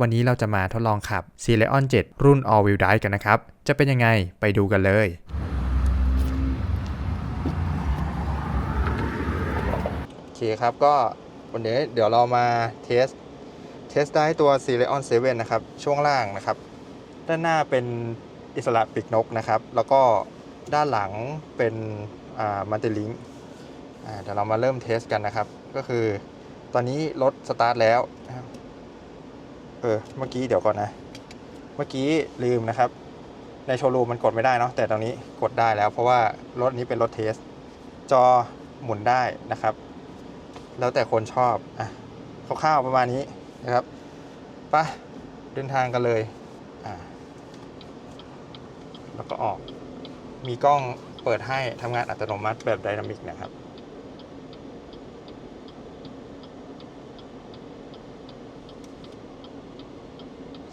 วันนี้เราจะมาทดลองขับ c e l e o n 7 รุ่น All Wheel Drive กันนะครับ จะเป็นยังไงไปดูกันเลยโอเคครับก็วันนี้เดี๋ยวเรามาเทสเทสได้ตัว c e l e o n 7 นะครับ ช่วงล่างนะครับ ด้านหน้าเป็นอิสระปีกนกนะครับ แล้วก็ด้านหลังเป็นมันติลิงเดี๋ยวเรามาเริ่มเทสกันนะครับ ก็คือตอนนี้รถสตาร์ทแล้ว เออ เมื่อกี้เดี๋ยวก่อนนะ เมื่อกี้ลืมนะครับ ในโชว์รูมมันกดไม่ได้เนาะ แต่ตรงนี้กดได้แล้ว เพราะว่ารถนี้เป็นรถเทส จอหมุนได้นะครับ แล้วแต่คนชอบ อะคร่าวๆประมาณนี้นะครับปะเดินทางกันเลย อ่า แล้วก็ออก มีกล้องเปิดให้ทำงานอัตโนมัติแบบไดนามิกนะครับ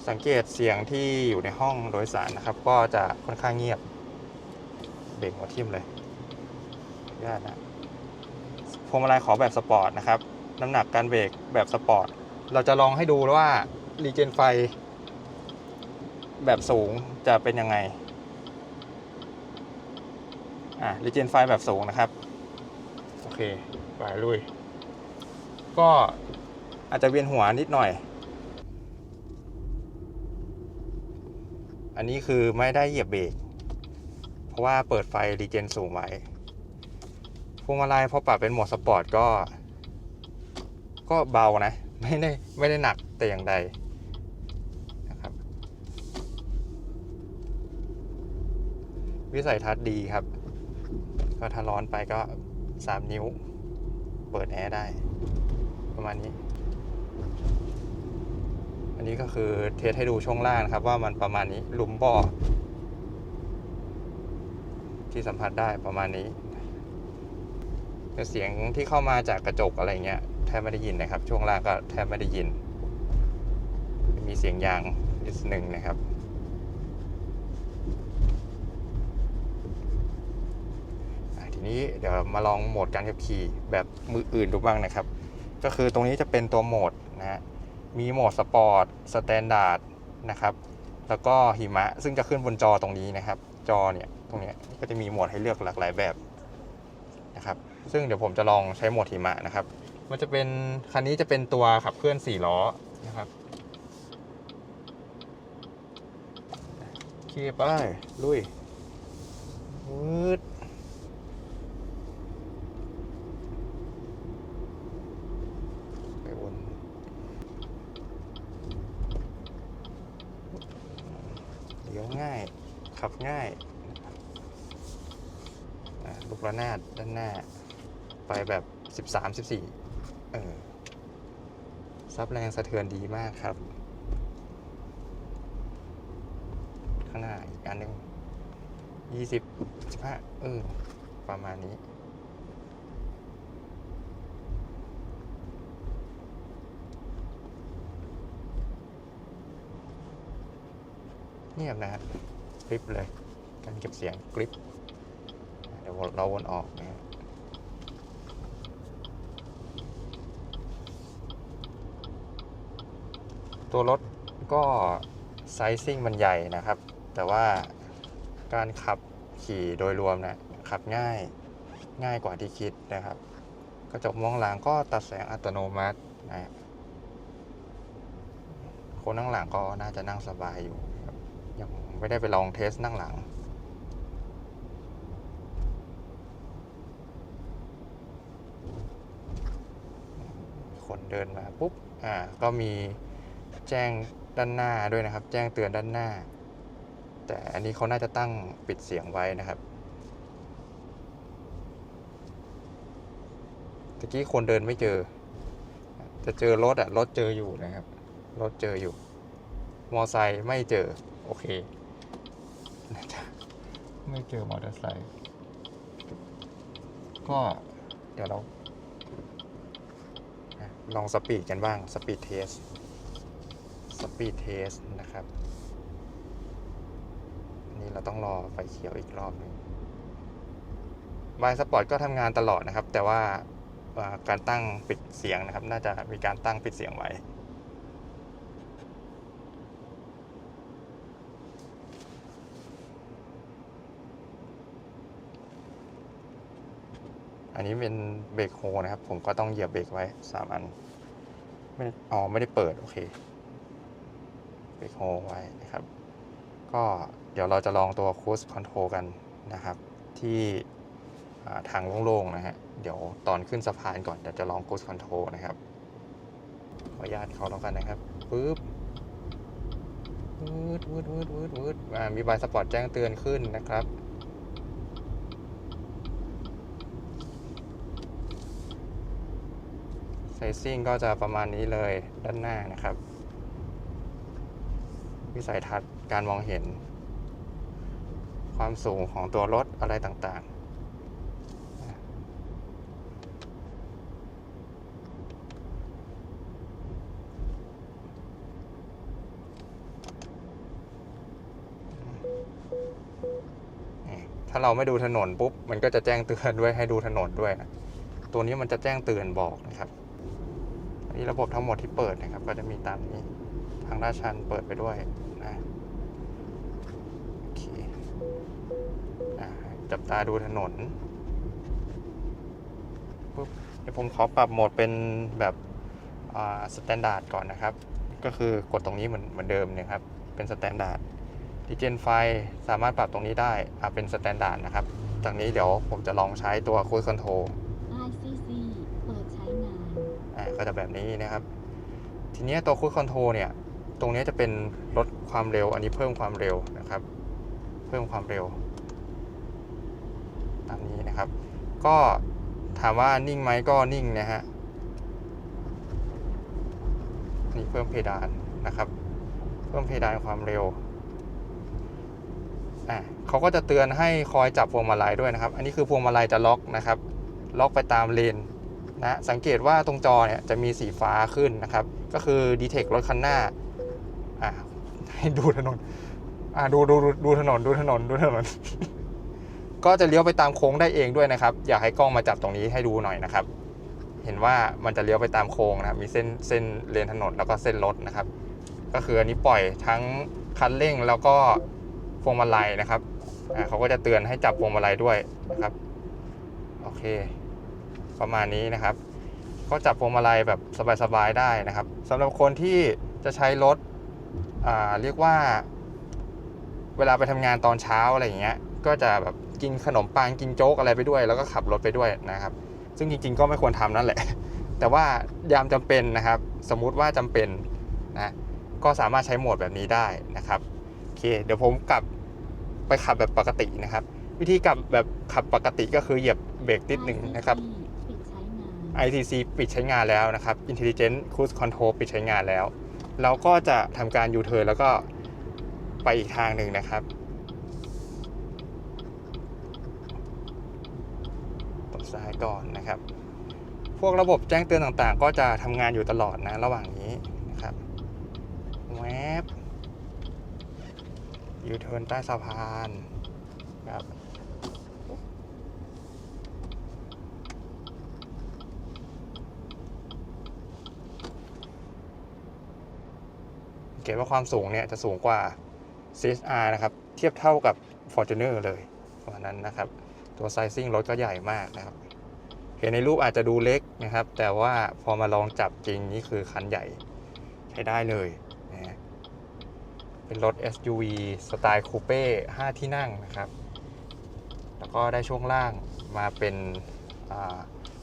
สังเกตเสียงที่อยู่ในห้องโดยสารนะครับ ก็จะค่อนข้างเงียบเบรกหัวทิ่มเลยยากนะพวงมาลัยขอแบบสปอร์ตนะครับ น้ำหนักการเบรกแบบสปอร์ต เราจะลองให้ดูว่ารีเจนไฟ แบบสูงจะเป็นยังไง อะรีเจนไฟแบบสูงนะครับ โอเค ไปลุย ก็อาจจะเวียนหัวนิดหน่อย อันนี้คือไม่ได้เหยียบเบรก เพราะว่าเปิดไฟรีเจนสูงไว้พวงมาลัยพอปรับเป็นโหมดสปอร์ตก็ ก็เบานะ ไม่ได้ไม่ได้หนักแต่อย่างใดนะครับวิสัยทัศน์ดีครับ ก็ถ้าร้อนไปก็ 3 นิ้ว เปิดแอร์ได้ ประมาณนี้ อันนี้ก็คือเทสให้ดูช่วงล่างนะครับ ว่ามันประมาณนี้หลุมบ่อที่สัมผัสได้ประมาณนี้แต่เสียงที่เข้ามาจากกระจกอะไรเงี้ยแทบไม่ได้ยินนะครับ ช่วงล่างก็แทบไม่ได้ยิน มีเสียงยางนิดหนึ่งนะครับทีนี้เดี๋ยวมาลองโหมดการขับขี่แบบมืออื่นดูบ้างนะครับ ก็คือตรงนี้จะเป็นตัวโหมดนะฮะ มีโหมดสปอร์ตสแตนดาร์ดนะครับแล้วก็หิมะซึ่งจะขึ้นบนจอตรงนี้นะครับ จอเนี่ยตรงเนี้ยก็จะมีโหมดให้เลือกหลากหลายแบบนะครับซึ่งเดี๋ยวผมจะลองใช้โหมดหิมะนะครับ มันจะเป็นคันนี้จะเป็นตัวขับเคลื่อน4ล้อนะครับขี่ไปลุยวืด ไปวนเลี้ยว ง่าย ขับง่ายลูกระนาดด้านหน้า ไปแบบ 13 14 เออซับแรงสะเทือนดีมากครับ ข้างหน้าอีกอันหนึ่ง20 15 เออ ประมาณนี้ งียบนะฮะกริปเลย การเก็บเสียงกริปเดี๋ยวเราวนออกนะฮะตัวรถก็ไซซิ่งมันใหญ่นะครับ แต่ว่าการขับขี่โดยรวมนะขับง่ายง่ายกว่าที่คิดนะครับ กระจกมองหลังก็ตัดแสงอัตโนมัตินะฮะคนนั่งหลังก็น่าจะนั่งสบายอยู่ ไม่ได้ไปลองเทสนั่งหลัง คนเดินมาปุ๊บ อ่า ก็มีแจ้งด้านหน้าด้วยนะครับ แจ้งเตือนด้านหน้า แต่อันนี้เขาน่าจะตั้งปิดเสียงไว้นะครับตะกี้คนเดินไม่เจอ จะเจอรถอะรถเจออยู่นะครับ รถเจออยู่ มอไซค์ไม่เจอ โอเค น่าจะไม่เจอมอเตอร์ไซค์ก็เดี๋ยวเรา ลองสปีดกันบ้างสปีดเทสสปีดเทสนะครับนนี้เราต้องรอไฟเขียวอีกรอบหนึงบายสปอร์ตก็ทำงานตลอดนะครับ แต่ว่าอ่าการตั้งปิดเสียงนะครับ น่าจะมีการตั้งปิดเสียงไว้ นนี้เป็นเบรกโฮนะครับ ผมก็ต้องเหยียบเบรกไว้สามอันไม่อ๋อไม่ได้เปิดโอเคเบรกโฮไว้นะครับ ก็เดี๋ยวเราจะลองตัว Cruise Control กันนะครับ ที่ทางโล่งๆนะฮะเดี๋ยวตอนขึ้นสะพานก่อนเดี๋ยวจะลอง Cruise Control นะครับขออนุญาตเขาแล้วกันนะครับปึ๊บวืดวืดวืดวืดวืดอ่ามีใบสปอร์ตแจ้งเตือนขึ้นนะครับ ซซิ่งก็จะประมาณนี้เลยด้านหน้านะครับ วิสัยทัศน์การมองเห็น ความสูงของตัวรถอะไรต่างๆ ถ้าเราไม่ดูถนนปุ๊บ มันก็จะแจ้งเตือนด้วยให้ดูถนนด้วยนะตัวนี้มันจะแจ้งเตือนบอกนะครับ ระบบทั้งหมดที่เปิดนะครับ ก็จะมีตามนี้ ทางลาชันเปิดไปด้วยนะโอเคอะจับตาดูถนนปุ๊บเดี๋ยวผมขอปรับโหมดเป็นแบบสแตนดาร์ดก่อนนะครับ ก็คือกดตรงนี้เหมือนเหมือนเดิมนี่ยครับ เป็นสแตนดาร์ดดิเจนไฟสามารถปรับตรงนี้ได้อะเป็นสแตนดาร์ดนะครับ จากนี้เดี๋ยวผมจะลองใช้ตัวคูดคอนโทร ก็จะแบบนี้นะครับ ทีนี้ตัวคูดคอนโทรเนี่ย ตรงนี้จะเป็นลดความเร็ว อันนี้เพิ่มความเร็วนะครับ เพิ่มความเร็ว ตามนี้นะครับ ก็ถามว่านิ่งไหมก็นิ่งนะฮะนี่เพิ่มเพดานนะครับ เพิ่มเพดานความเร็วอ่าเขาก็จะเตือนให้คอยจับพวงมาลัยด้วยนะครับ อันนี้คือพวงมาลัยจะล็อกนะครับ ล็อกไปตามเลน นะสังเกตว่าตรงจอเนี่ยจะมีสีฟ้าขึ้นนะครับ ก็คือดีเทครถคันหน้าอ่าให้ดูถนนอ่าดูดูดูถนนดูถนนดูถนน ก็จะเลี้ยวไปตามโค้งได้เองด้วยนะครับ อยากให้กล้องมาจับตรงนี้ให้ดูหน่อยนะครับ เห็นว่ามันจะเลี้ยวไปตามโค้งนะมีเส้นเส้นเลนถนนแล้วก็เส้นรถนะครับ ก็คืออันนี้ปล่อยทั้งคันเร่งแล้วก็พวงมาลัยนะครับอ่าเขาก็จะเตือนให้จับพวงมาลัยด้วยนะครับ โอเค ประมาณนี้นะครับ ก็จับพวงมาลัยแบบสบายๆได้นะครับสำหรับคนที่จะใช้รถอ่าเรียกว่า เวลาไปทำงานตอนเช้าอะไรอย่างเงี้ยก็จะแบบกินขนมปังกินโจ๊กอะไรไปด้วย แล้วก็ขับรถไปด้วยนะครับ ซึ่งจริง ๆ ก็ไม่ควรทำนั่นแหละ แต่ว่ายามจำเป็นนะครับ สมมุติว่าจำเป็นนะก็สามารถใช้โหมดแบบนี้ได้นะครับโอเค เดี๋ยวผมกลับไปขับแบบปกตินะครับ วิธีกลับแบบขับปกติก็คือเหยียบเบรกนิดหนึ่งนะครับ ITC ปิดใช้งานแล้วนะครับ Intelligent Cruise Control ปิดใช้งานแล้ว เราก็จะทำการ U-turn แล้วก็ไปอีกทางหนึ่งนะครับ ตบซ้ายก่อนนะครับ พวกระบบแจ้งเตือนต่างๆ ก็จะทำงานอยู่ตลอดนะระหว่างนี้นะครับแวบ U-turn ใต้สะพานครับ เก็บว่าความสูงเนี่ยจะสูงกว่า CSR นะครับเทียบเท่ากับ Fortuner เลยประมาณนั้นนะครับ ตัวไซซิ่งรถก็ใหญ่มากนะครับ เห็นในรูปอาจจะดูเล็กนะครับ แต่ว่าพอมาลองจับจริงนี่คือคันใหญ่ใช้ได้เลยนะฮะเป็นรถ SUV สไตล์คูเป้5ที่นั่งนะครับ แล้วก็ได้ช่วงล่างมาเป็น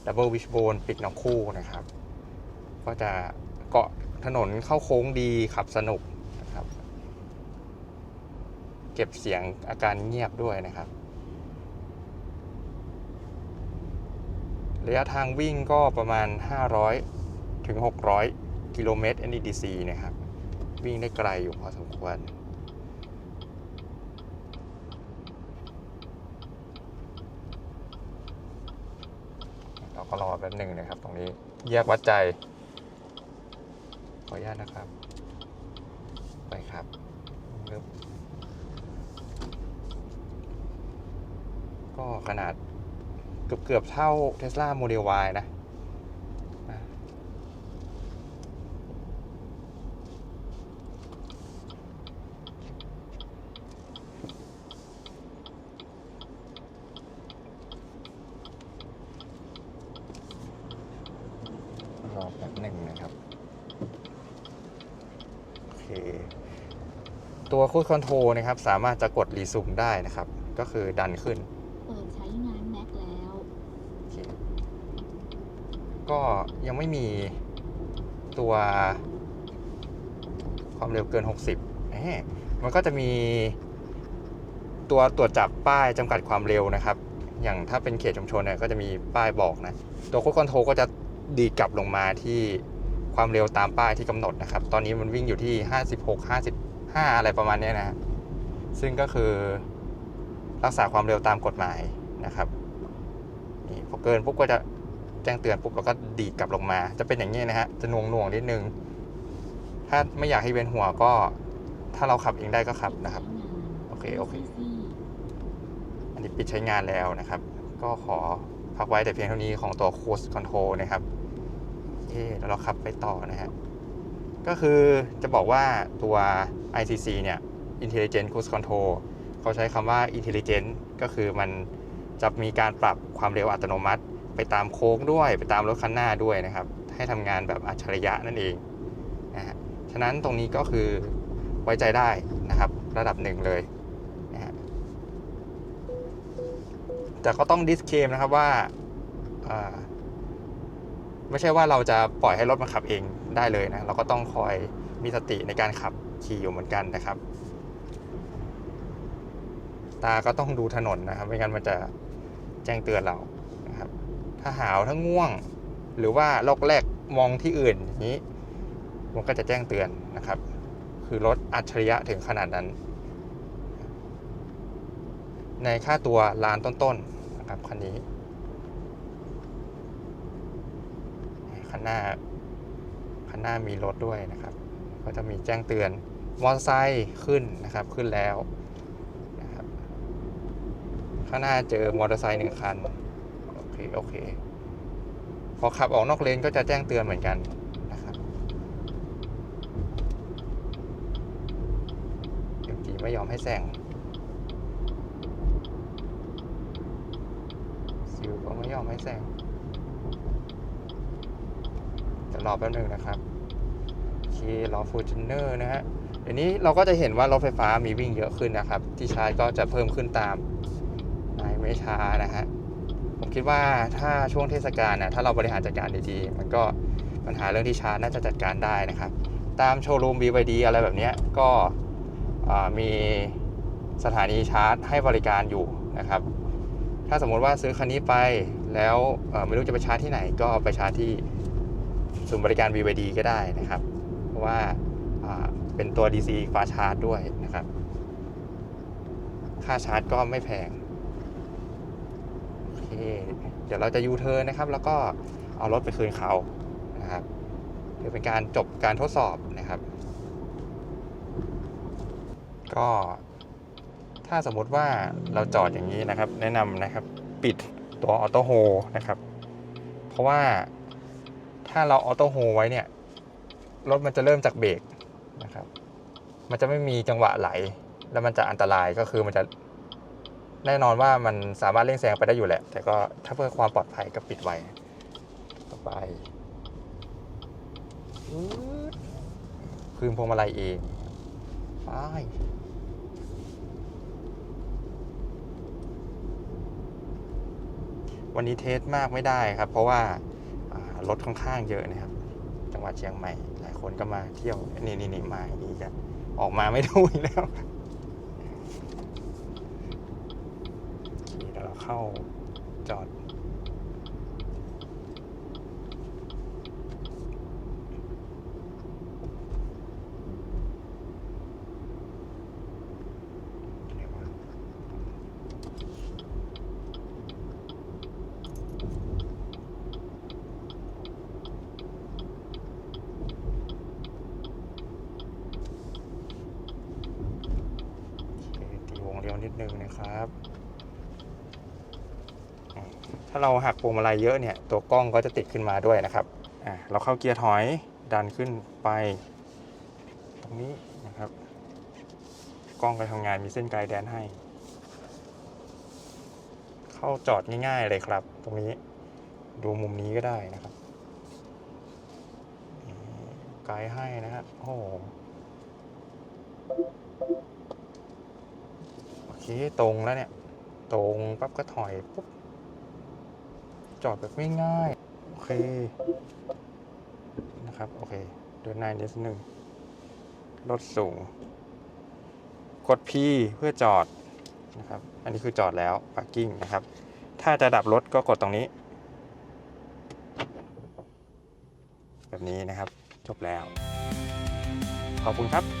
ดับเบิลวิชโบนปิดหนองคู่นะครับ ก็จะเกาะ ถนนเข้าโค้งดีขับสนุกนะครับ เก็บเสียงอาการเงียบด้วยนะครับ ระยะทางวิ่งก็ประมาณ 500 ถึง 600 กิโลเมตร NEDC นะครับ วิ่งได้ไกลอยู่พอสมควรเราก็รอแป๊บหนึ่งนะครับตรงนี้แยกวัดใจ ขออนุญาตนะครับ ไปครับก็ขนาดเกือบเกือบเท่า Tesla Model Y นะอะ ตัว คูดคอนโทรนะครับ สามารถจะกดรีซูมได้นะครับ ก็คือดันขึ้น เปิดใช้งานแม็กแล้วโอเคก็ยังไม่มีตัวความเร็วเกิน 60เอ๊ะมันก็จะมีตัวตรวจจับป้ายจำกัดความเร็วนะครับ อย่างถ้าเป็นเขตชุมชนเนี่ยก็จะมีป้ายบอกนะ ตัวคูดคอนโทรก็จะดีดกลับลงมาที่ความเร็วตามป้ายที่กำหนดนะครับ ตอนนี้มันวิ่งอยู่ที่ 56 55อะไรประมาณนี้นะซึ่งก็คือรักษาความเร็วตามกฎหมายนะครับนี่พอเกินปุ๊บก็จะแจ้งเตือนปุ๊บแล้วก็ดีดกลับลงมา จะเป็นอย่างนี้นะฮะจะน่วงน่วงนิดนึง ถ้าไม่อยากให้เวียนหัวก็ ถ้าเราขับเองได้ก็ขับนะครับ โอเคโอเค อันนี้ปิดใช้งานแล้วนะครับ ก็ขอพักไว้แต่เพียงเท่านี้ของตัว Cruise Control นะครับโอเคแล้วเราขับไปต่อนะฮะ ก็คือจะบอกว่าตัว ICC เนี่ย Intelligent Cruise Control เขาใช้คำว่า Intelligent ก็คือมันจะมีการปรับความเร็วอัตโนมัติ ไปตามโค้งด้วย ไปตามรถคันหน้าด้วยนะครับ ให้ทำงานแบบอัจฉริยะนั่นเองนะฮะฉะนั้นตรงนี้ก็คือไว้ใจได้นะครับ ระดับหนึ่งเลยนะฮะแต่ก็ต้องดิสเคมนะครับว่าอ่าไม่ใช่ว่าเราจะปล่อยให้รถมันขับเอง ได้เลยนะ เราก็ต้องคอยมีสติในการขับขี่อยู่เหมือนกันนะครับ ตาก็ต้องดูถนนนะครับ ไม่งั้นมันจะแจ้งเตือนเรานะครับ ถ้าหาวถ้าง่วง หรือว่าลอกแรกมองที่อื่นอย่างนี้ มันก็จะแจ้งเตือนนะครับ คือรถอัจฉริยะถึงขนาดนั้น ในค่าตัวล้านต้นๆนะครับคันนี้ คันหน้าันหน้ามีรถด้วยนะครับ ก็จะมีแจ้งเตือนมอเตอร์ไซค์ขึ้นนะครับขึ้นแล้วนะครับข้างหน้าเจอมอเตอร์ไซค์หนึ่งคันโอเคโอเคพอขับออกนอกเลนก็จะแจ้งเตือนเหมือนกันนะครับเดี๋ยวจีไม่ยอมให้แซงซิลก็ไม่ยอมให้แซงจะรอแป๊บนึงนะครับ เครอฟูจิเนอร์นะฮะเดี๋ยวนี้เราก็จะเห็นว่ารถไฟฟ้ามีวิ่งเยอะขึ้นนะครับ ที่ชาร์จก็จะเพิ่มขึ้นตามไม่ไม่ช้านะฮะผมคิดว่าถ้าช่วงเทศกาลนะถ้าเราบริหารจัดการดีๆ มันก็ปัญหาเรื่องที่ชาร์จน่าจะจัดการได้นะครับ ตามโชว์รูม BYD อะไรแบบนี้ก็มีสถานีชาร์จให้บริการอยู่นะครับ ถ้าสมมติว่าซื้อคันนี้ไปแล้วไม่รู้จะไปชาร์จที่ไหนก็ไปชาร์จที่ศูนย์บริการ BYD ก็ได้นะครับ ว่าเป็นตัว DC ฟ้าชาร์จด้วยนะครับ ค่าชาร์จก็ไม่แพงโอเคเดี๋ยวเราจะยูเทิร์นนะครับ แล้วก็เอารถไปคืนเขานะครับเพื่อเป็นการจบการทดสอบนะครับ ก็ถ้าสมมติว่าเราจอดอย่างนี้นะครับ แนะนำนะครับปิดตัวออโต้โฮนะครับ เพราะว่าถ้าเราออโต้โฮไว้เนี่ย รถมันจะเริ่มจากเบรกนะครับ มันจะไม่มีจังหวะไหล แล้วมันจะอันตรายก็คือมันจะแน่นอนว่ามันสามารถเร่งแซงไปได้อยู่แหละ แต่ก็ถ้าเพื่อความปลอดภัยก็ปิดไว้ต่อไปอื้อคืนพวงมาลัยเองไปวันนี้เทสมากไม่ได้ครับ เพราะว่ารถค่อนข้างเยอะนะครับ จังหวัดเชียงใหม่ คนก็มาเที่ยวนี่นี่นี่มาอย่างนี้กันออกมาไม่ดูอีกแล้วโอเคเดี๋ยวเราเข้าจอด ไหนวะโอเคตีวงเลี้ยวนิดนึงนะครับ ถ้าเราหักพวงมาลัยเยอะเนี่ยตัวกล้องก็จะติดขึ้นมาด้วยนะครับอะเราเข้าเกียร์ถอยดันขึ้นไป ตรงนี้นะครับ กล้องไปทำงานมีเส้นไกด์แดนให้ เข้าจอดง่ายๆเลยครับ ตรงนี้ดูมุมนี้ก็ได้นะครับไกด์ให้นะฮะโอ้โหโอเคตรงแล้วเนี่ย ตรงปั๊บก็ถอยปุ๊บ จอดแบบง่ายๆโอเคนะครับ โอเค เดินหน้านิดนึงรถสูง กด P เพื่อจอดนะครับ อันนี้คือจอดแล้ว parking นะครับ ถ้าจะดับรถก็กดตรงนี้ แบบนี้นะครับ จบแล้ว ขอบคุณครับ